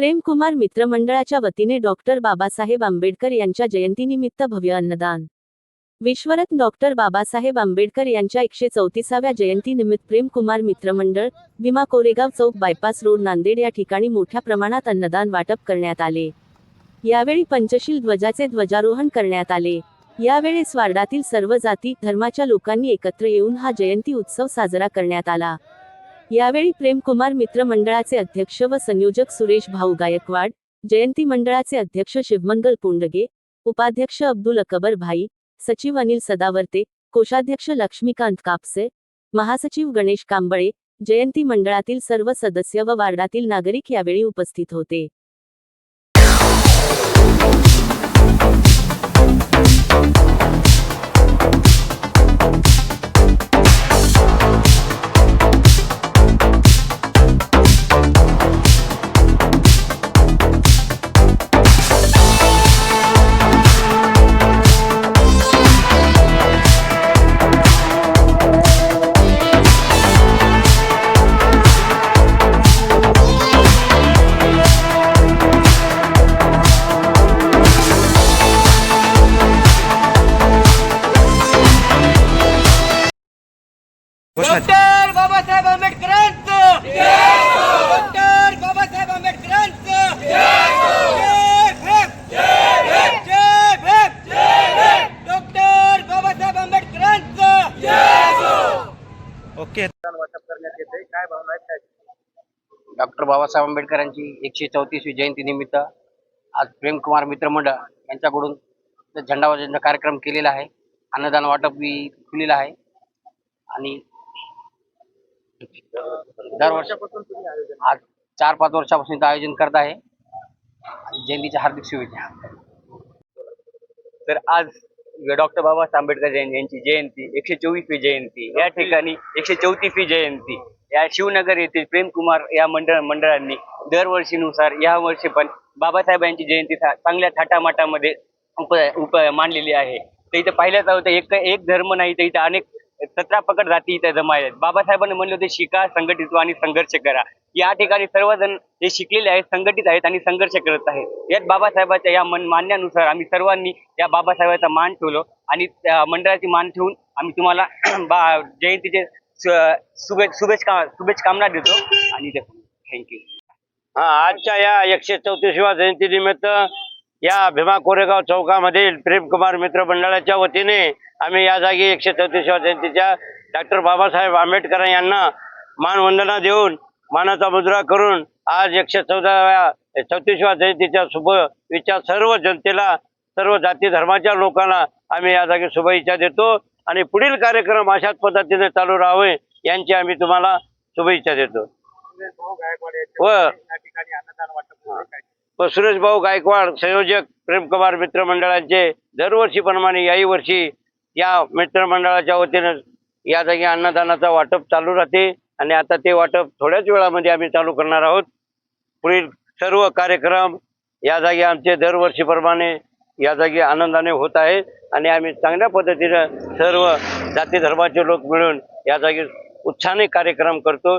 प्रेमकुमार मित्रमंडळाच्या वतीने डॉक्टर बाबासाहेब आंबेडकर यांच्या जयंतीनिमित्त भव्य अन्नदान. विश्वरत्न डॉक्टर बाबासाहेब आंबेडकर यांच्या एकशे चौतीसाव्या जयंतीनिमित्त प्रेमकुमार मित्रमंडळ भीमा कोरेगाव चौक बायपास रोड नांदेड या ठिकाणी मोठ्या प्रमाणात अन्नदान वाटप करण्यात आले. यावेळी पंचशील ध्वजाचे ध्वजारोहण करण्यात आले. यावेळी स्वारडातील सर्व जाती धर्माच्या लोकांनी एकत्र येऊन हा जयंती उत्सव साजरा करण्यात आला. यावेळी प्रेमकुमार मित्र मंडळाचे अध्यक्ष व संयोजक सुरेश भाऊ गायकवाड जयंती मंडळाचे अध्यक्ष शिवमंगल पुंडगे उपाध्यक्ष अब्दुल अकबर भाई सचिव अनिल सदावर्ते कोषाध्यक्ष लक्ष्मीकांत कापसे महासचिव गणेश कांबळे जयंती मंडळातील सर्व सदस्य व वार्डातील नागरिक यावेळी उपस्थित होते. डॉक्टर बाबासाहेब आंबेडकरांचं. डॉक्टर बाबासाहेब आंबेडकरांचं! डॉक्टर बाबासाहेब आंबेडकरांचं. ओके. डॉक्टर बाबासाहेब आंबेडकरांची एकशे चौतीसवी जयंती निमित्त आज प्रेमकुमार मित्रमंडळ यांच्याकडून झेंडावरचा कार्यक्रम केलेला आहे. अन्नदान वाटप बी केलेलं आहे. आणि दरवर्षापासून आज चार पाच वर्षापासून इथं आयोजन करत आहे. जयंतीच्या हार्दिक शुभेच्छा. तर आज डॉक्टर बाबासाहेब आंबेडकर यांची जयंती एकशे चोवीसवी जयंती या ठिकाणी एकशे चौतीसवी जयंती या शिवनगर येथील प्रेमकुमार या मंडळ मंडळांनी दरवर्षीनुसार या वर्षी पण बाबासाहेब यांची जयंती चांगल्या थाटामाटामध्ये उप उप मांडलेली आहे. तर इथं पाहिलं जावं तर एक एक धर्म नाही तर इथं अनेक सतरा पकड जाती इथे जमा आहेत. बाबासाहेबांनी म्हणले होते शिका संघटित आणि संघर्ष करा. या ठिकाणी सर्वजण जे शिकलेले आहेत संघटित आहेत आणि संघर्ष करत आहेत. यात बाबासाहेबाच्या या मन मान्यानुसार आम्ही सर्वांनी या बाबासाहेबाचा मान ठेवलो आणि मंडळाची मान ठेवून आम्ही तुम्हाला बा जयंतीचे शुभे शुभेच्छा शुभेच्छकामना देतो आणि थँक्यू हा आजच्या या एकशे चौतीसव्या जयंतीनिमित्त या भीमा कोरेगाव चौकामधील प्रेमकुमार मित्र मंडळाच्या वतीने आम्ही या जागी एकशे चौतीसव्या जयंतीच्या डॉक्टर बाबासाहेब आंबेडकर यांना मानवंदना देऊन मानाचा मुद्रा करून आज एकशे चौदाव्या चौतीसव्या जयंतीच्या शुभ विचार सर्व जनतेला सर्व जाती धर्माच्या लोकांना आम्ही या जागी शुभेच्छा देतो आणि पुढील कार्यक्रम अशाच पद्धतीने चालू राहावे यांची आम्ही तुम्हाला शुभेच्छा देतो. व व सुरेश भाऊ गायकवाड संयोजक प्रेमकुमार मित्रमंडळांचे दरवर्षीप्रमाणे याही वर्षी या मित्रमंडळाच्या वतीनं या जागी अन्नदानाचा वाटप चालू राहते आणि आता ते वाटप थोड्याच वेळामध्ये आम्ही चालू करणार आहोत. पुढील सर्व कार्यक्रम या जागी आमचे दरवर्षीप्रमाणे या जागी आनंदाने होत आहे आणि आम्ही चांगल्या पद्धतीनं सर्व जाती धर्माचे लोक मिळून या जागी उत्साहाने कार्यक्रम करतो.